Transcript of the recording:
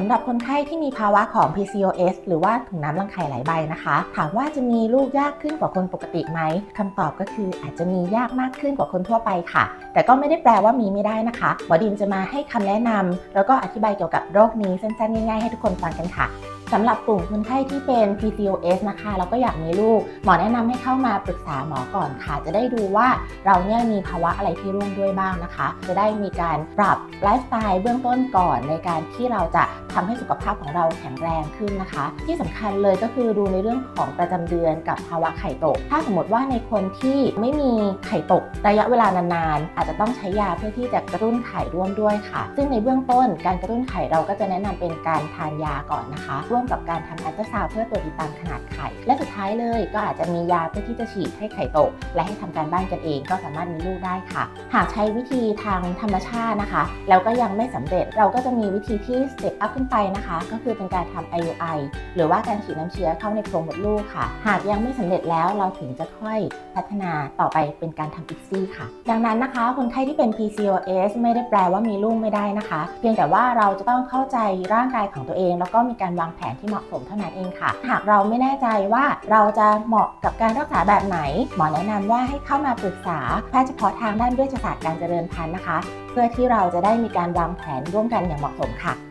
สำหรับคนไข้ที่มีภาวะของ PCOS หรือว่าถุงน้ำรังไข่หลายใบนะคะ ถามว่าจะมีลูกยากขึ้นกว่าคนปกติไหมคำตอบก็คืออาจจะมียากมากขึ้นกว่าคนทั่วไปค่ะ แต่ก็ไม่ได้แปลว่ามีไม่ได้นะคะหมอดินจะมาให้คำแนะนำแล้วก็อธิบายเกี่ยวกับโรคนี้สั้นๆง่ายๆให้ทุกคนฟังกันค่ะ สำหรับกลุ่มคนไข้ที่เป็น PCOS นะคะแล้วก็อยากมีลูก หมอแนะนำให้เข้ามาปรึกษาหมอก่อนค่ะ จะได้ดูว่าเราเนี่ยมีภาวะอะไรที่ร่วมด้วยบ้างนะคะ จะได้มีการปรับไลฟ์สไตล์เบื้องต้นก่อนในการที่เราจะทำให้สุขภาพของเราแข็งแรงขึ้นนะคะ ที่สำคัญเลยก็คือดูในเรื่องของประจำเดือนกับภาวะไข่ตก ถ้าสมมติว่าในคนที่ไม่มีไข่ตกระยะเวลานานๆอาจจะต้องใช้ยาเพื่อที่จะกระตุ้นไข่ร่วมด้วยค่ะ ซึ่งในเบื้องต้นการกระตุ้นไข่เราก็จะแนะนำเป็นการทานยาก่อนนะคะวมกับการทำอัลตราซาวด์เพื่อตรวจติดตามขนาดไข่ และสุดท้ายเลยก็อาจจะมียาเพื่อที่จะฉีดให้ไข่ตก และให้ทำการบ้านกันเองก็สามารถมีลูกได้ค่ะ หากใช้วิธีทางธรรมชาตินะคะแล้วก็ยังไม่สำเร็จเราก็จะมีวิธีที่สเต็ปอัพขึ้นไปนะคะ ก็คือเป็นการทำ IUI หรือว่าการฉีดน้ำเชื้อเข้าในโพรงมดลูกค่ะ หากยังไม่สำเร็จแล้วเราถึงจะค่อยพัฒนาต่อไปเป็นการทำ ICSI ค่ะ ดังนั้นนะคะคนไข้ที่เป็น PCOS ไม่ได้แปลว่ามีลูกไม่ได้นะคะ เพียงแต่ว่าเราจะต้องเข้าใจร่างกายของตัวเอง แล้วก็มีการวางแผนที่เหมาะสมเท่านั้นเองค่ะ หากเราไม่แน่ใจว่าเราจะเหมาะกับการรักษาแบบไหน หมอแนะนำว่าให้เข้ามาปรึกษาแพทย์เฉพาะทางด้านเวชศาสตร์การเจริญพันธุ์นะคะ เพื่อที่เราจะได้มีการวางแผนร่วมกันอย่างเหมาะสมค่ะ